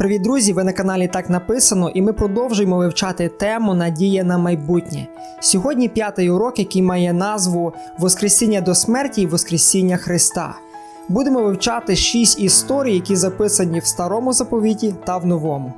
Привіт, друзі! Ви на каналі Так написано, і ми продовжуємо вивчати тему Надія на майбутнє. Сьогодні п'ятий урок, який має назву Воскресіння до смерті і Воскресіння Христа. Будемо вивчати шість історій, які записані в старому заповіті та в новому.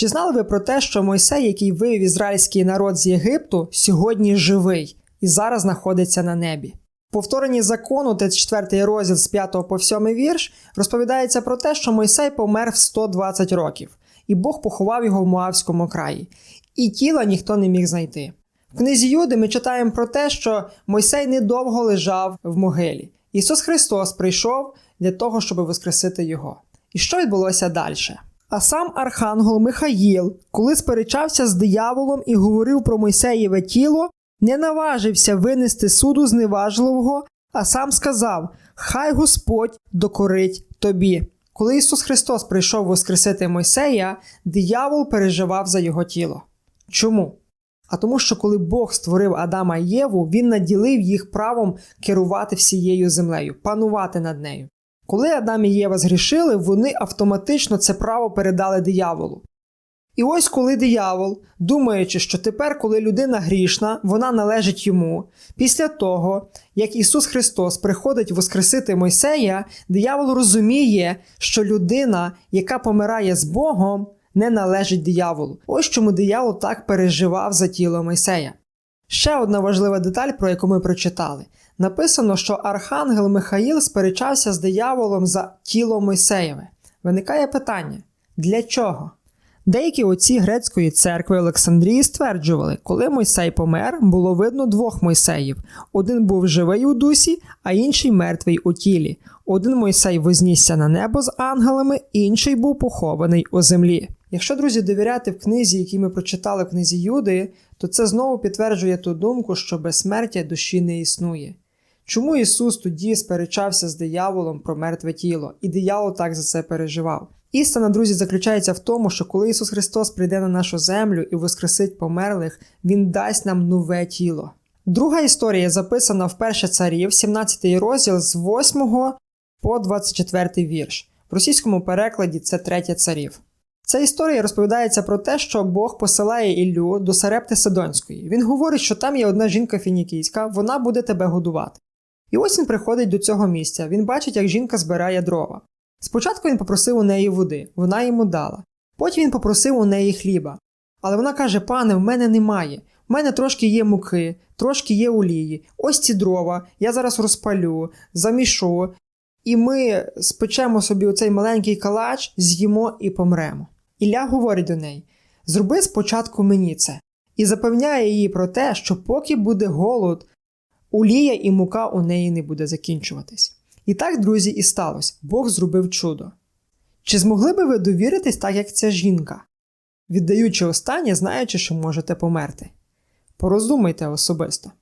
Чи знали ви про те, що Мойсей, який вивів ізраїльський народ з Єгипту, сьогодні живий і зараз знаходиться на небі? В повторенні закону, 34 розділ з 5 по 7 вірш, розповідається про те, що Мойсей помер в 120 років, і Бог поховав його в Моавському краї, і тіла ніхто не міг знайти. В книзі Юди ми читаємо про те, що Мойсей недовго лежав в могилі. Ісус Христос прийшов для того, щоб воскресити його. І що відбулося далі? А сам архангел Михаїл, коли сперечався з дияволом і говорив про Мойсеєве тіло, не наважився винести суду зневажливого, а сам сказав: Хай Господь докорить тобі. Коли Ісус Христос прийшов воскресити Мойсея, диявол переживав за його тіло. Чому? А тому, що коли Бог створив Адама і Єву, він наділив їх правом керувати всією землею, панувати над нею. Коли Адам і Єва згрішили, вони автоматично це право передали дияволу. І ось коли диявол, думаючи, що тепер, коли людина грішна, вона належить йому, після того, як Ісус Христос приходить воскресити Мойсея, диявол розуміє, що людина, яка помирає з Богом, не належить дияволу. Ось чому диявол так переживав за тіло Мойсея. Ще одна важлива деталь, про яку ми прочитали. Написано, що архангел Михаїл сперечався з дияволом за тіло Мойсеєве. Виникає питання: для чого? Деякі отці грецької церкви Олександрії стверджували, коли Мойсей помер, було видно двох Мойсеїв: один був живий у дусі, а інший мертвий у тілі. Один Мойсей вознісся на небо з ангелами, інший був похований у землі. Якщо, друзі, довіряти в книзі, які ми прочитали в книзі Юди, то це знову підтверджує ту думку, що безсмертя душі не існує. Чому Ісус тоді сперечався з дияволом про мертве тіло, і диявол так за це переживав? Істина, друзі, заключається в тому, що коли Ісус Христос прийде на нашу землю і воскресить померлих, Він дасть нам нове тіло. Друга історія записана в перше царів, 17 розділ з 8 по 24 вірш. В російському перекладі це третє царів. Ця історія розповідається про те, що Бог посилає Іллю до Сарепти Сидонської. Він говорить, що там є одна жінка фінікійська, вона буде тебе годувати. І ось він приходить до цього місця. Він бачить, як жінка збирає дрова. Спочатку він попросив у неї води, вона йому дала. Потім він попросив у неї хліба. Але вона каже: Пане, в мене немає. В мене трошки є муки, трошки є олії. Ось ці дрова, я зараз розпалю, замішу, і ми спечемо собі оцей маленький калач, з'їмо і помремо. Ілля говорить до неї: Зроби спочатку мені це, і запевняє її про те, що поки буде голод, олія і мука у неї не буде закінчуватись. І так, друзі, і сталося. Бог зробив чудо. Чи змогли би ви довіритись так, як ця жінка, віддаючи останнє, знаючи, що можете померти? Пороздумайте особисто.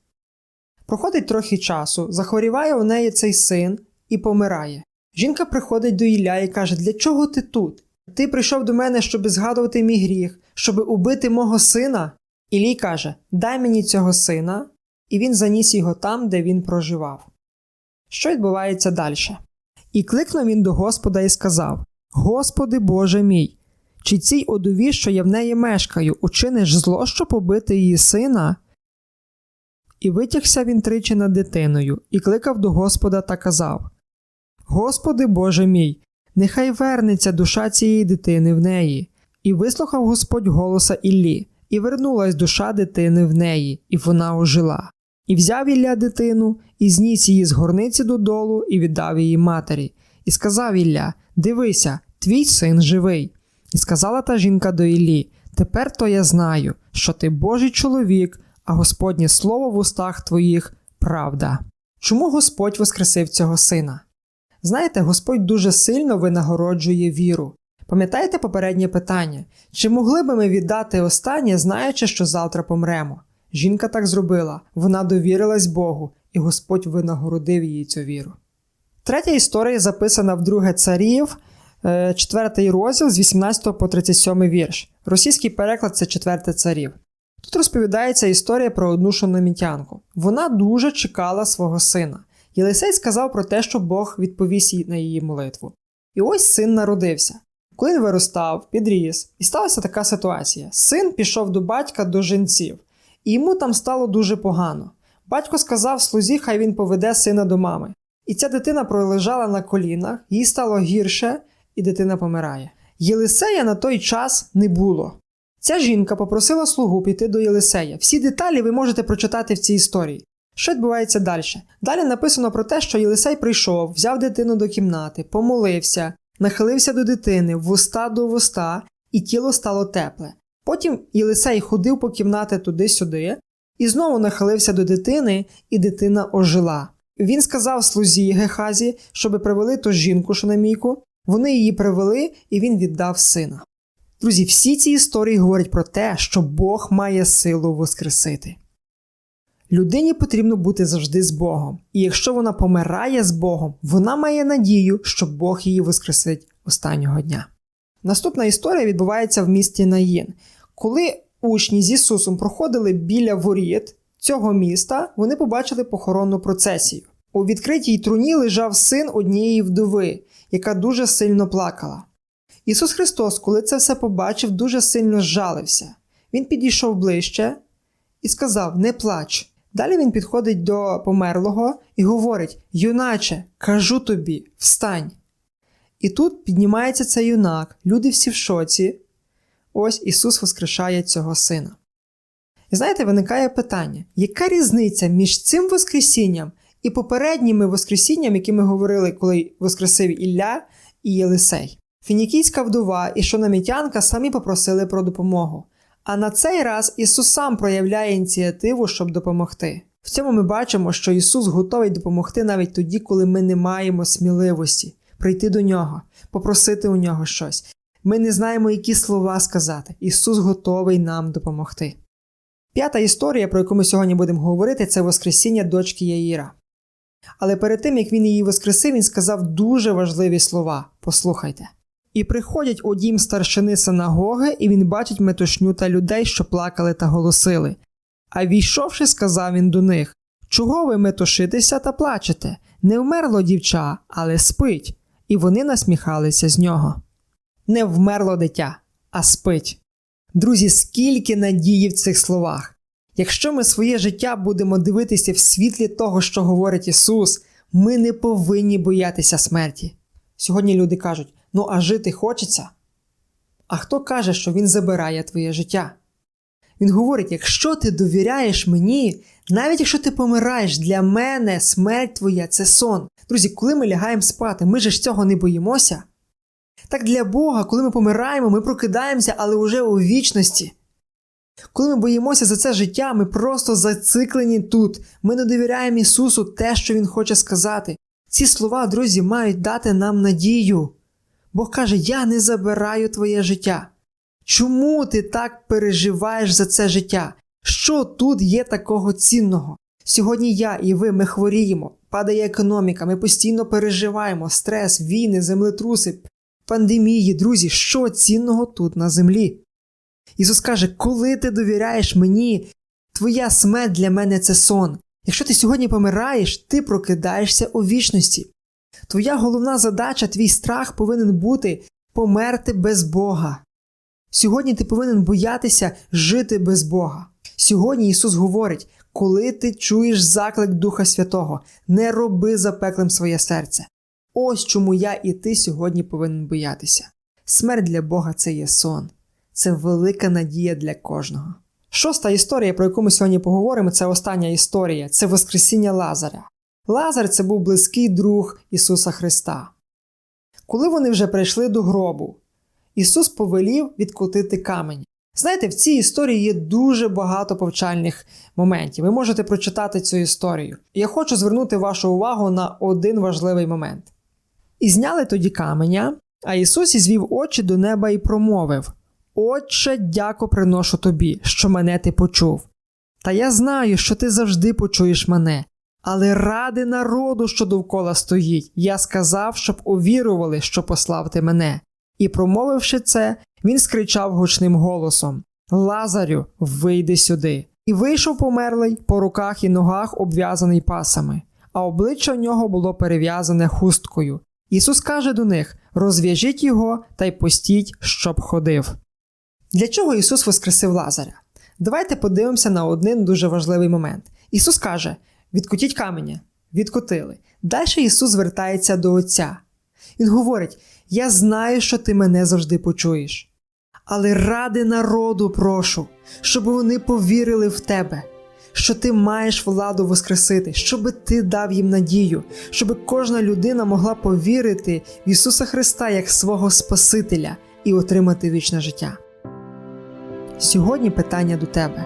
Проходить трохи часу, захворіває у неї цей син і помирає. Жінка приходить до Ілля і каже: Для чого ти тут? Ти прийшов до мене, щоб згадувати мій гріх, щоб убити мого сина? Ілій каже: Дай мені цього сина, і він заніс його там, де він проживав. Що відбувається далі? І кликнув він до Господа і сказав: Господи Боже мій, чи цій одові, що я в неї мешкаю, учиниш зло, що побити її сина? І витягся він тричі над дитиною, і кликав до Господа та казав: Господи Боже мій, нехай вернеться душа цієї дитини в неї. І вислухав Господь голоса Іллі, і вернулась душа дитини в неї, і вона ожила. І взяв Ілля дитину, і зніс її з горниці додолу, і віддав її матері. І сказав Ілля: Дивися, твій син живий. І сказала та жінка до Іллі: Тепер то я знаю, що ти Божий чоловік, а Господнє слово в устах твоїх правда. Чому Господь воскресив цього сина? Знаєте, Господь дуже сильно винагороджує віру. Пам'ятаєте попереднє питання? Чи могли би ми віддати останнє, знаючи, що завтра помремо? Жінка так зробила, вона довірилась Богу, і Господь винагородив їй цю віру. Третя історія записана в Друге царів, 4 розділ з 18 по 37 вірш. Російський переклад це 4 царів. Тут розповідається історія про одну шономітянку. Вона дуже чекала свого сина. Єлисей сказав про те, що Бог відповість на її молитву. І ось син народився. Коли він виростав, підріс, і сталася така ситуація: син пішов до батька до жінців, і йому там стало дуже погано. Батько сказав слузі, хай він поведе сина до мами. І ця дитина пролежала на колінах, їй стало гірше, і дитина помирає. Єлисея на той час не було. Ця жінка попросила слугу піти до Єлисея. Всі деталі ви можете прочитати в цій історії. Що відбувається далі? Далі написано про те, що Єлисей прийшов, взяв дитину до кімнати, помолився, нахилився до дитини, вуста до вуста, і тіло стало тепле. Потім Єлисей ходив по кімнаті туди-сюди і знову нахилився до дитини, і дитина ожила. Він сказав слузі Гехазі, щоби привели ту жінку шономійку. Вони її привели, і він віддав сина. Друзі, всі ці історії говорять про те, що Бог має силу воскресити. Людині потрібно бути завжди з Богом, і якщо вона помирає з Богом, вона має надію, що Бог її воскресить останнього дня. Наступна історія відбувається в місті Наїн. Коли учні з Ісусом проходили біля воріт цього міста, вони побачили похоронну процесію. У відкритій труні лежав син однієї вдови, яка дуже сильно плакала. Ісус Христос, коли це все побачив, дуже сильно зжалився. Він підійшов ближче і сказав: Не плач. Далі він підходить до померлого і говорить: Юначе, кажу тобі, встань. І тут піднімається цей юнак, люди всі в шоці. Ось Ісус воскрешає цього сина. І знаєте, виникає питання: яка різниця між цим Воскресінням і попередніми Воскресінням, які ми говорили, коли Воскресив Ілля і Єлисей? Фінікійська вдова і шономітянка самі попросили про допомогу. А на цей раз Ісус сам проявляє ініціативу, щоб допомогти. В цьому ми бачимо, що Ісус готовий допомогти навіть тоді, коли ми не маємо сміливості прийти до Нього, попросити у нього щось. Ми не знаємо, які слова сказати. Ісус готовий нам допомогти. П'ята історія, про яку ми сьогодні будемо говорити, це Воскресіння дочки Яїра. Але перед тим, як він її воскресив, він сказав дуже важливі слова. Послухайте. І приходять у дім старшини синагоги, і він бачить метушню та людей, що плакали та голосили. А війшовши, сказав він до них Чого ви метушитеся та плачете? Не вмерло дівча, але спить. І вони насміхалися з нього. Не вмерло дитя, а спить. Друзі, скільки надії в цих словах. Якщо ми своє життя будемо дивитися в світлі того, що говорить Ісус, ми не повинні боятися смерті. Сьогодні люди кажуть: ну а жити хочеться. А хто каже, що Він забирає твоє життя? Він говорить: якщо ти довіряєш мені, навіть якщо ти помираєш, для мене смерть твоя це сон. Друзі, коли ми лягаємо спати, ми ж цього не боїмося. Так для Бога, коли ми помираємо, ми прокидаємося, але вже у вічності. Коли ми боїмося за це життя, ми просто зациклені тут. Ми не довіряємо Ісусу те, що Він хоче сказати. Ці слова, друзі, мають дати нам надію. Бог каже: Я не забираю твоє життя. Чому ти так переживаєш за це життя? Що тут є такого цінного? Сьогодні я і ви ми хворіємо, падає економіка, ми постійно переживаємо стрес, війни, землетруси, пандемії, друзі, що цінного тут на землі? Ісус каже, коли ти довіряєш мені, твоя смерть для мене це сон. Якщо ти сьогодні помираєш, ти прокидаєшся у вічності. Твоя головна задача, твій страх повинен бути померти без Бога. Сьогодні ти повинен боятися жити без Бога. Сьогодні Ісус говорить, коли ти чуєш заклик Духа Святого, не роби запеклим своє серце. Ось чому я і ти сьогодні повинен боятися. Смерть для Бога це є сон, це велика надія для кожного. Шоста історія, про яку ми сьогодні поговоримо, це остання історія це Воскресіння Лазаря. Лазар це був близький друг Ісуса Христа. Коли вони вже прийшли до гробу, Ісус повелів відкотити камень. Знаєте, в цій історії є дуже багато повчальних моментів. Ви можете прочитати цю історію. Я хочу звернути вашу увагу на один важливий момент. І зняли тоді каменя, а Ісус ізвів очі до неба і промовив: Отче, дяко приношу тобі, що мене ти почув. Та я знаю, що ти завжди почуєш мене, але ради народу, що довкола стоїть, я сказав, щоб увірували, що послав ти мене. І, промовивши це, він скричав гучним голосом: Лазарю, вийди сюди. І вийшов померлий по руках і ногах, обв'язаний пасами, а обличчя в нього було перев'язане хусткою. Ісус каже до них: розв'яжіть його та й пустіть, щоб ходив. Для чого Ісус воскресив Лазаря? Давайте подивимося на один дуже важливий момент. Ісус каже: відкутіть каменя, відкотили. Далі Ісус звертається до Отця. Він говорить: Я знаю, що ти мене завжди почуєш. Але ради народу прошу, щоб вони повірили в тебе, що ти маєш владу воскресити, щоб ти дав їм надію, щоб кожна людина могла повірити в Ісуса Христа як свого Спасителя і отримати вічне життя. Сьогодні питання до тебе: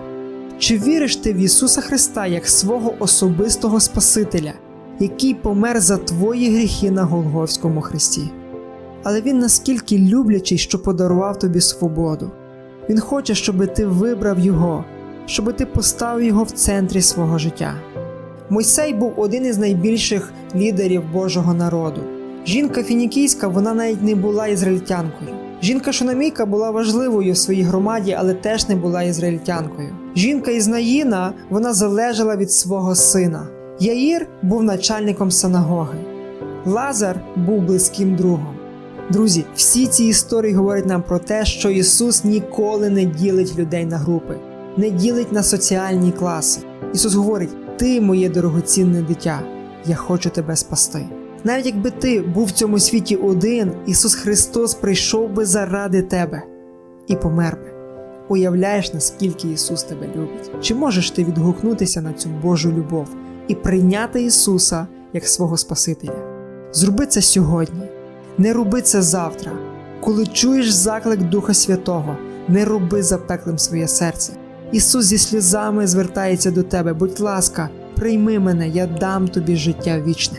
чи віриш ти в Ісуса Христа як свого особистого Спасителя, який помер за твої гріхи на Голгофському хресті? Але Він наскільки люблячий, що подарував тобі свободу. Він хоче, щоб ти вибрав Його, щоб ти поставив його в центрі свого життя. Мойсей був один із найбільших лідерів Божого народу. Жінка фінікійська, вона навіть не була ізраїльтянкою. Жінка Шономійка була важливою в своїй громаді, але теж не була ізраїльтянкою. Жінка із Наїна вона залежала від свого сина. Яїр був начальником синагоги. Лазар був близьким другом. Друзі, всі ці історії говорять нам про те, що Ісус ніколи не ділить людей на групи, не ділить на соціальні класи. Ісус говорить: Ти, моє дорогоцінне дитя, я хочу тебе спасти. Навіть якби ти був в цьому світі один, Ісус Христос прийшов би заради тебе і помер би. Уявляєш, наскільки Ісус тебе любить? Чи можеш ти відгукнутися на цю Божу любов і прийняти Ісуса як свого Спасителя? Зроби це сьогодні. Не роби це завтра. Коли чуєш заклик Духа Святого, не роби запеклим своє серце. Ісус зі сльозами звертається до тебе. Будь ласка, прийми мене, я дам тобі життя вічне.